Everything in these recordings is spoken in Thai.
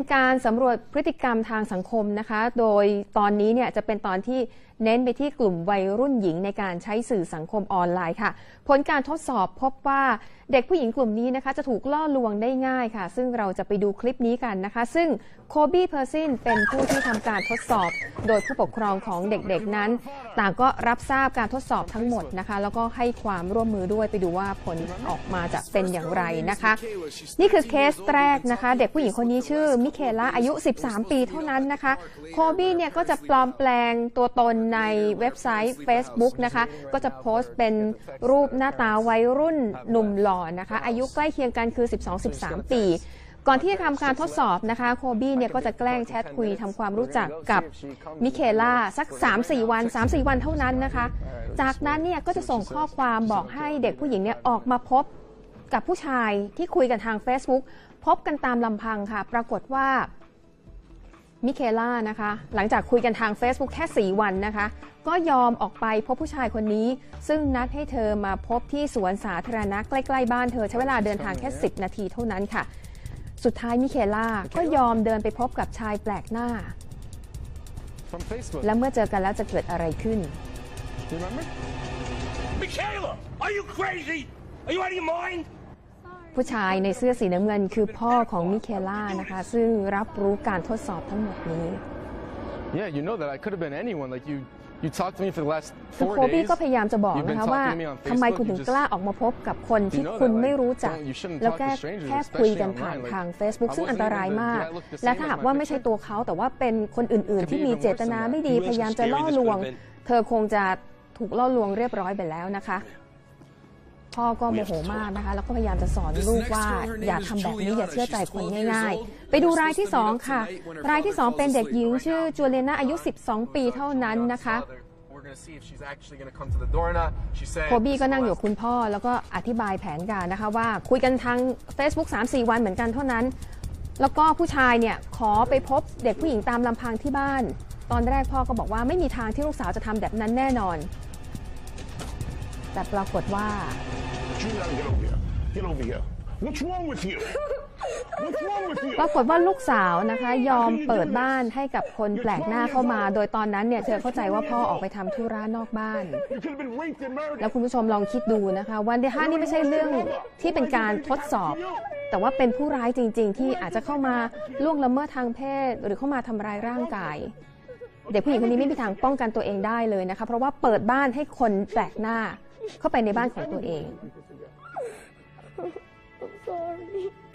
การสำรวจพฤติกรรมทางสังคมนะคะ โดยตอนนี้เนี่ยจะเป็นตอนที่เน้นไปที่กลุ่มวัยรุ่นหญิงในการใช้สื่อสังคมออนไลน์ค่ะ ผลการทดสอบพบว่าเด็กผู้หญิงกลุ่มนี้นะคะ จะถูกล่อลวงได้ง่ายค่ะ ซึ่งเราจะไปดูคลิปนี้กันนะคะ ซึ่ง โคบี้เพอร์ซินเป็นผู้ที่ทำการทดสอบ โดยผู้ปกครองของเด็กๆนั้น ต่างก็รับทราบการทดสอบทั้งหมดนะคะ แล้วก็ให้ความร่วมมือด้วยไปดูว่าผลออกมาจะเป็นอย่างไรนะคะ นี่คือเคสแรกนะคะ เด็กผู้หญิงคนนี้ชื่อมิเคล่าอายุ 13 ปีเท่านั้นนะคะโคบี้เนี่ยก็จะปลอมแปลงตัวตนในเว็บไซต์ Facebook นะคะ ก็จะโพสต์เป็นรูปหน้าตาวัยรุ่นหนุ่มหล่อนะคะ อายุใกล้เคียงกันคือ 12-13 ปี ก่อนที่จะทำการทดสอบนะคะ โคบี้เนี่ยก็จะแกล้งแชทคุยทำความรู้จักกับมิเคล่าสัก 3-4 วัน 3-4 วันเท่านั้นนะคะ จากนั้นเนี่ยก็จะส่งข้อความบอกให้เด็กผู้หญิงเนี่ยออกมาพบกับผู้ชายที่คุยกันทาง Facebook พบกันตามลำพังค่ะ ปรากฏว่ามิเคล่านะคะ หลังจากคุยกันทาง Facebook แค่ 4 วันนะคะ ก็ยอมออกไปพบผู้ชายคนนี้ ซึ่งนัดให้เธอมาพบที่สวนสาธารณะใกล้ ๆ บ้านเธอใช้เวลาเดินทางแค่ 10 นาทีเท่านั้นค่ะ สุดท้ายมิเคล่าก็ยอมเดินไปพบกับชายแปลกหน้า From Facebook. และเมื่อเจอกันแล้วจะเกิดอะไรขึ้น You remember? Michaela, are you crazy? Are you out of your mind? ผู้ชายในเสื้อสีน้ำเงินคือพ่อของมิเคล่านะคะ ซึ่งรับรู้การทดสอบทั้งหมดนี้ Yeah, you know that I could have been anyone. Like you, you talked to me for the last คือ four โคบี้ days. ก็พยายามจะบอก You've been นะคะ talking ว่า to me on ทำไม Facebook, คุณถึง you just- กล้าออกมาพบกับคนที่ You know that, คุณ like, ไม่รู้จัก don't- you shouldn't แล้ว talk แค่ to strangers, แค่คุยกัน especially ผ่าน online. ทาง Like, Facebook I ซึ่ง wasn't อันตราย even- มาก did I look the same และถ้าหาก as my ว่าไม่ใช่ picture? ตัวเขาแต่ว่าเป็นคนอื่นๆ ที่มีเจตนาไม่ดี You พยายามจะ scary ล่อ this ลวง could have been. เธอคงจะถูกล่อลวงเรียบร้อยไปแล้วนะคะ พ่อก็โมโหมากนะคะ แล้วก็พยายามจะสอนลูกว่าอย่าทำแบบนี้อย่าเชื่อใจคนง่าย ๆ ไปดูรายที่ 2 ค่ะ รายที่ 2 เป็นเด็กหญิงชื่อจูเลนาอายุ 12 ปีเท่านั้นนะคะ We're gonna see if she's actually gonna come to the door or not. She said. โคบี้ก็นั่งอยู่กับคุณพ่อแล้วก็อธิบายแผนการนะคะว่าคุยกันทาง Facebook 3-4 วันเหมือนกันเท่านั้น แล้วก็ผู้ชายเนี่ยขอไปพบเด็กผู้หญิงตามลำพังที่บ้าน ตอนแรกพ่อก็บอกว่าไม่มีทางที่ลูกสาวจะทำแบบนั้นแน่นอน แต่ปรากฏว่า Julian, get over here. Get over here. What's wrong with you? What's wrong with you? ปรากฏว่าลูกสาวนะคะ ยอมเปิดบ้านให้กับคนแปลกหน้าเข้ามา โดยตอนนั้นเนี่ยเธอเข้าใจว่าพ่อออกไปทำธุระนอกบ้าน You could have been raped and murdered. แล้วคุณผู้ชมลองคิดดูนะคะว่าเดห้านี่ไม่ใช่เรื่องที่เป็นการทดสอบ แต่ว่าเป็นผู้ร้ายจริง ๆ ที่อาจจะเข้ามาล่วงละเมิดทางเพศ หรือเข้ามาทำร้ายร่างกาย เด็กผู้หญิงคนนี้ไม่มีทางป้องกันตัวเองได้เลยนะคะ เพราะว่าเปิดบ้านให้คนแปลกหน้า เข้าไปในบ้านของตัวเอง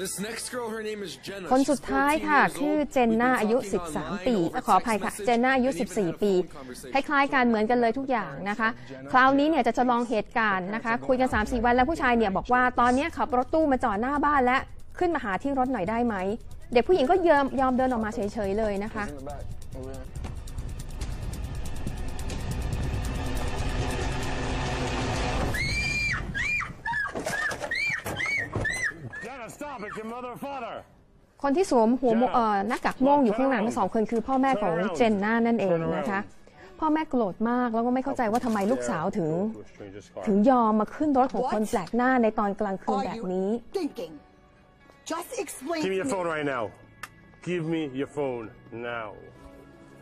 This next girl, her name is Jenna. คน She's สุดท้าย14ค่ะ years ชื่อ old. เจนน่า We've been อายุ talking online 13ปี over ขออ text ภัยค่ะ message เจนน่าอายุ and even had a 14 ปี phone conversation. คล้ายๆกันเหมือนกันเลยทุกอย่างนะคะ คราวนี้เนี่ยจะจะลองเหตุการณ์นะคะ คุยกัน 3-4 วันแล้วผู้ชายเนี่ยบอกว่าตอนนี้ขับรถตู้มาจอดหน้าบ้านและขึ้นมาหาที่รถหน่อยได้ไหม เด็กผู้หญิงก็ยอมยอมเดินออกมาเฉยๆเลยนะคะ คนที่สวมหัวโมเอ่อหน้ากากโม่งอยู่ข้างหลังทั้งสองคนคือพ่อแม่ของเจนน่านั่นเองนะคะพ่อแม่โกรธมากแล้วก็ไม่เข้าใจว่าทำไมลูกสาวถึง To a stranger's car. ถึงยอมมาขึ้นรถของคนแปลกหน้าในตอนกลางคืน are แบบ you นี้ thinking? Just explain Give me to your me phone right now. Give me your phone now.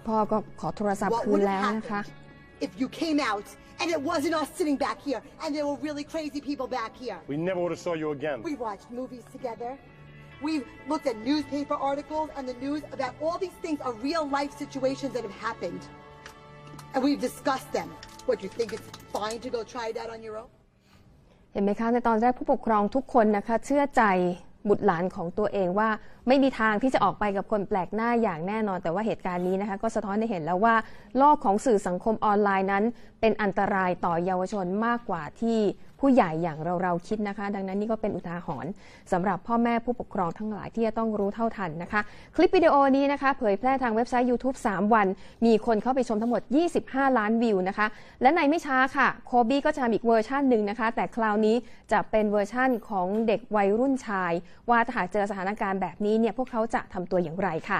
พ่อก็ขอโทรศัพท์ what คืน would แล้ว have นะคะ happened if you came out and it wasn't us sitting back here and there were really crazy people back here. We never would have saw you again. We watched movies together. We've looked at newspaper articles and the news about all these things are real life situations that have happened. And we've discussed them. What, you think it's fine to go try it out on your own? เห็นไหมคะในตอนแรกผู้ปกครองทุกคนนะคะ เชื่อใจ บุตรหลานของตัวเองว่า ไม่มีทางที่จะออกไปกับคนแปลกหน้าอย่างแน่นอน แต่ว่าเหตุการณ์นี้นะคะก็สะท้อนให้เห็นแล้วว่าโลกของสื่อสังคมออนไลน์นั้น เป็นอันตรายต่อเยาวชนมากกว่าที่ ผู้ใหญ่อย่างเราเราคิดนะคะ ดังนั้นนี่ก็เป็นอุทาหรณ์สำหรับพ่อแม่ผู้ปกครองทั้งหลายที่จะต้องรู้เท่าทันนะคะ คลิปวิดีโอนี้นะคะ เผยแพร่ทางเว็บไซต์ YouTube 3 วัน มีคนเข้าไปชมทั้งหมด 25 ล้านวิวนะคะ และในไม่ช้าค่ะโคบี้ก็จะทำอีกเวอร์ชันหนึ่งนะคะ แต่คราวนี้จะเป็นเวอร์ชั่นของเด็กวัยรุ่นชาย ว่าถ้าหากเจอสถานการณ์แบบนี้เนี่ยพวกเขาจะทำตัวอย่างไรค่ะ